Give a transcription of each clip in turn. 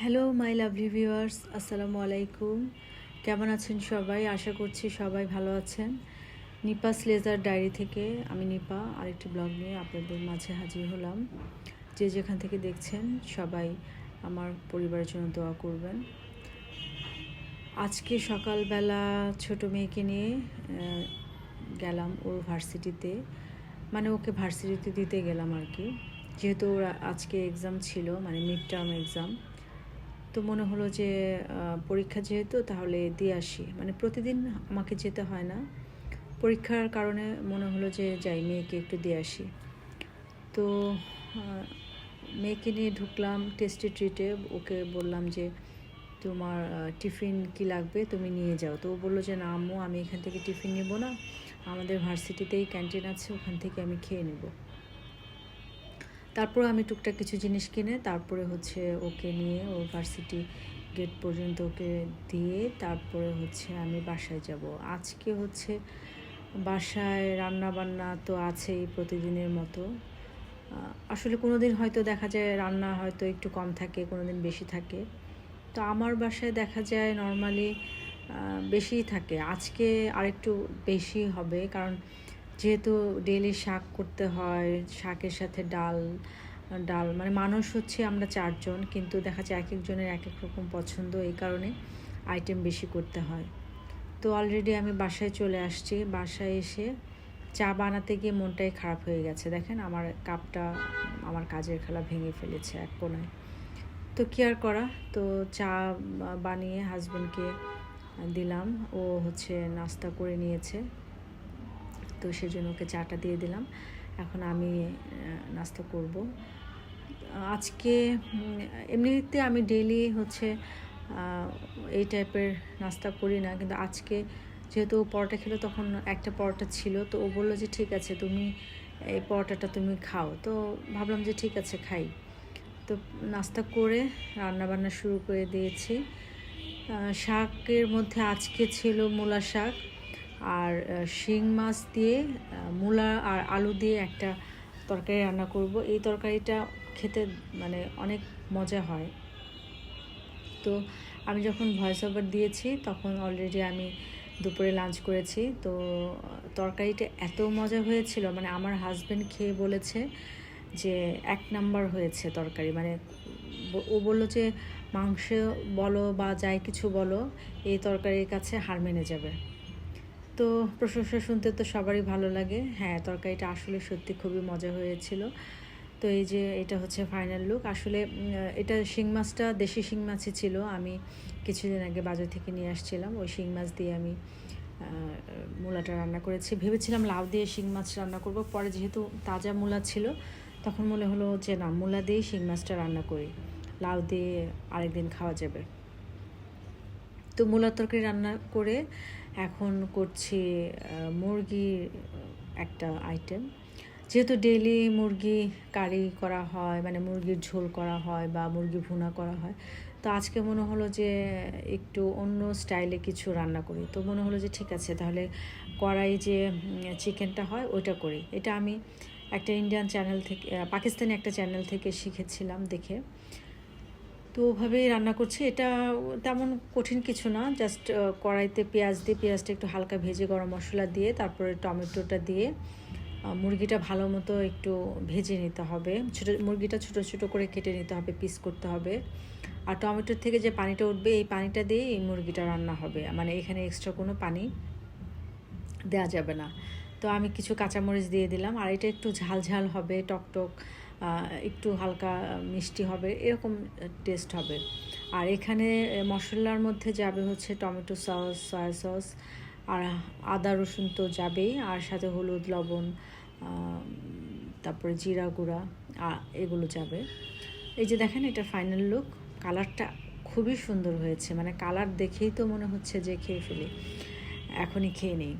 Hello my lovely viewers আসসালামু আলাইকুম কেমন আছেন সবাই? আশা করছি সবাই ভালো আছেন। নিপাস লেজার ডায়েরি থেকে আমি নিপা আরেকটি ব্লগ নিয়ে আপনাদের মাঝে হাজির হলাম। যে যেখান থেকে দেখছেন, সবাই আমার পরিবারের জন্য দোয়া করবেন। আজকে সকালবেলা ছোট মেয়েকে নিয়ে গেলাম ওর ভার্সিটিতে। মানে ওকে ভার্সিটিতে দিতে গেলাম আর কি। যেহেতু ওর আজকে এক্সাম ছিল মানে মিড টার্ম এক্সাম তো মনে হলো যে পরীক্ষা যেহেতু তাহলে দিয়ে আসি। মানে প্রতিদিন আমাকে যেতে হয় না। পরীক্ষার কারণে মনে হলো যে, যাই, মেয়েকে একটু দিয়ে আসি। তো মেয়েকে নিয়ে ঢুকলাম টেস্টি ট্রিটে ওকে বললাম যে, তোমার টিফিন কি লাগবে? তুমি নিয়ে যাও। তো ও বলল যে, না আম্মু, আমি এখান থেকে টিফিন নেব না। আমাদের ভার্সিটিতেই ক্যান্টিন আছে, ওখান থেকে আমি খেয়ে নেব। তারপর আমি টুকটাক কিছু জিনিস কিনে তারপরে হচ্ছে ওকে নিয়ে ও ভার্সিটি গেট পর্যন্ত ওকে দিয়ে তারপরে হচ্ছে আমি বাসায় যাব। আজকে হচ্ছে বাসায় রান্না বান্না তো আছেই প্রতিদিনের মতো। আসলে কোনো দিন হয়তো দেখা যায় রান্না হয়তো একটু কম থাকে কোনো দিন বেশি থাকে। তো আমার বাসায় দেখা যায় নর্মালি বেশিই থাকে। আজকে আরেকটু বেশি হবে, কারণ যেহেতু ডেলি শাক করতে হয়, শাকের সাথে ডাল ডাল মানে মানুষ হচ্ছে আমরা চারজন, কিন্তু দেখা যায় এক একজনের এক এক রকম পছন্দ, এই কারণে আইটেম বেশি করতে হয়। তো অলরেডি আমি বাসায় চলে আসছি, বাসায় এসে চা বানাতে গিয়ে মনটাই খারাপ হয়ে গেছে। দেখেন আমার কাপটা, আমার কাজের খেলা ভেঙে ফেলেছে এক কোনায় তো কি আর করা? তো চা বানিয়ে হাজবেন্ডকে দিলাম, ও হচ্ছে নাস্তা করে নিয়েছে। তো সেজন্য ওকে চাটা দিয়ে দিলাম। এখন আমি নাস্তা করব। আজকে এমনিতে আমি ডেইলি হচ্ছে এই টাইপের নাস্তা করি না। কিন্তু আজকে যেহেতু পরোটা খেলো, তখন একটা পরোটা ছিল। তো ও বলল যে, ঠিক আছে, তুমি এই পরোটাটা তুমি খাও। তো ভাবলাম যে, ঠিক আছে, খাই। তো নাস্তা করে রান্না বান্না শুরু করে দিয়েছি। শাকের মধ্যে আজকে ছিল মূলা শাক। আর শিং মাছ দিয়ে মূলা আর আলু দিয়ে একটা তরকারি রান্না করব। এই তরকারিটা খেতে মানে অনেক মজা হয়। তো আমি যখন ভয়েস ওভার দিয়েছি, তখন অলরেডি আমি দুপুরে লাঞ্চ করেছি। তো, তরকারিটা এত মজা হয়েছিল মানে আমার হাজব্যান্ড খেয়ে বলেছে যে এক নাম্বার হয়েছে তরকারি। মানে ও বলল যে, মাংস বলো বা যাই কিছু বলো, এই তরকারির কাছে হার মেনে যাবে। তো প্রশংসা শুনতে তো সবারই ভালো লাগে। হ্যাঁ তরকারিটা আসলে সত্যি খুবই মজা হয়েছিল। তো এই যে এটা হচ্ছে ফাইনাল লুক আসলে এটা শিং মাছটা দেশি শিং মাছই ছিল। আমি কিছুদিন আগে বাজার থেকে নিয়ে আসছিলাম। ওই শিং মাছ দিয়ে আমি মূলাটা রান্না করেছি। ভেবেছিলাম লাউ দিয়ে শিং মাছ রান্না করব। পরে যেহেতু তাজা মূলা ছিল, তখন মনে হলো যে না, মূলা দিয়েই শিং মাছটা রান্না করি। লাউ দিয়ে আরেকদিন খাওয়া যাবে। তো মূলার তরকারি রান্না করে এখন করছি মুরগির একটা আইটেম যেহেতু ডেলি মুরগি কারি করা হয় মানে মুরগির ঝোল করা হয় বা মুরগি ভুনা করা হয়, তো আজকে মনে হলো যে একটু অন্য স্টাইলে কিছু রান্না করি। তো মনে হলো যে ঠিক আছে, তাহলে কড়াই যে চিকেনটা হয়, ওইটা করি। এটা আমি একটা ইন্ডিয়ান চ্যানেল থেকে পাকিস্তানি একটা চ্যানেল থেকে শিখেছিলাম দেখে। তো ওভাবেই রান্না করছি। এটা তেমন কঠিন কিছু না জাস্ট কড়াইতে পেঁয়াজ দিয়ে পেঁয়াজটা একটু হালকা ভেজে গরম মশলা দিয়ে তারপরে টমেটোটা দিয়ে মুরগিটা ভালো মতো একটু ভেজে নিতে হবে। ছোটো মুরগিটা ছোটো ছোটো করে কেটে নিতে হবে পিস করতে হবে। আর টমেটোর থেকে যে পানিটা উঠবে এই পানিটা দিয়ে এই মুরগিটা রান্না হবে। মানে এখানে এক্সট্রা কোনো পানি দেওয়া যাবে না। তো আমি কিছু কাঁচামরিচ দিয়ে দিলাম আর এটা একটু ঝাল ঝাল হবে টক টক আহ, একটু হালকা মিষ্টি হবে, এরকম টেস্ট হবে। আর এখানে মশলার মধ্যে যাবে হচ্ছে টমেটো সস সয়া সস আর আদা রসুন তো যাবেই, আর সাথে হলুদ, লবণ তারপরে জিরা গুঁড়া এগুলো যাবে। এই যে দেখেন, এটা ফাইনাল লুক কালারটা খুবই সুন্দর হয়েছে মানে কালার দেখেই তো মনে হচ্ছে যে খেয়ে ফেলি, এখনই খেয়ে নেই।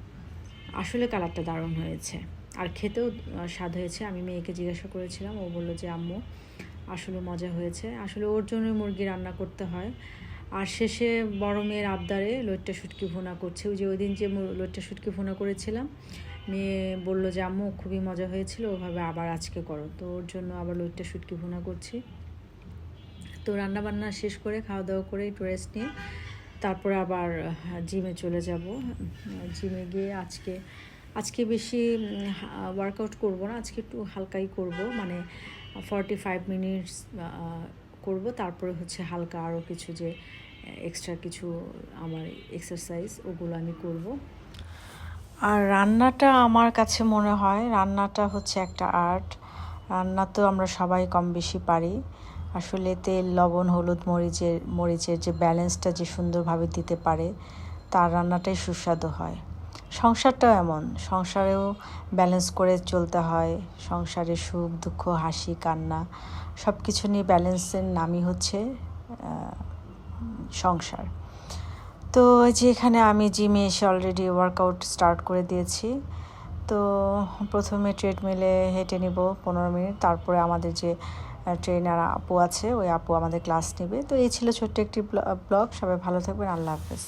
আসলে কালারটা দারুণ হয়েছে। আর খেতেও স্বাদ হয়েছে। আমি মেয়েকে জিজ্ঞাসা করেছিলাম, ও বলল যে, আম্মু, আসলে মজা হয়েছে। আসলে ওর জন্য মুরগি রান্না করতে হয়। আর শেষে বড় মেয়ের আবদারে লোটটা শুটকি ভুনা করছে। ওই যে ওই দিন যে লোটটা শুটকি ভুনা করেছিলাম, মেয়ে বলল যে, আম্মু, খুবই মজা হয়েছিল, ওভাবে আবার আজকে করো। তো ওর জন্য আবার লইট্টা শুটকি ভুনা করছি। তো রান্না বান্না শেষ করে খাওয়া দাওয়া করে একটু রেস্ট নিয়ে, তারপরে আবার জিমে চলে যাব। জিমে গিয়ে আজকে আজকে বেশি ওয়ার্কআউট করব না, আজকে একটু হালকাই করব মানে ফর্টি ফাইভ মিনিটস করব। তারপরে হচ্ছে হালকা আরও কিছু যে এক্সট্রা কিছু আমার এক্সারসাইজ ওগুলো আমি করব। আর রান্নাটা আমার কাছে মনে হয়, রান্নাটা হচ্ছে একটা আর্ট রান্না তো আমরা সবাই কম বেশি পারি। আসলে তেল, লবণ, হলুদ, মরিচের মরিচের যে ব্যালেন্সটা যে সুন্দরভাবে দিতে পারে, তার রান্নাটাই সুস্বাদু হয়। সংসারটাও এমন। সংসারেও ব্যালেন্স করে চলতে হয়। সংসারে সুখ, দুঃখ, হাসি, কান্না সব কিছু নিয়ে ব্যালেন্সের নামই হচ্ছে সংসার। তো যে এখানে আমি জিমে এসে অলরেডি ওয়ার্কআউট স্টার্ট করে দিয়েছি। তো প্রথমে ট্রেডমিলে হেঁটে নিব পনেরো মিনিট। তারপরে আমাদের যে ট্রেনার আপু আছে, ওই আপু আমাদের ক্লাস নেবে। তো এই ছিল ছোট্ট একটি ব্লগ সবাই ভালো থাকবেন। আল্লাহ হাফেজ।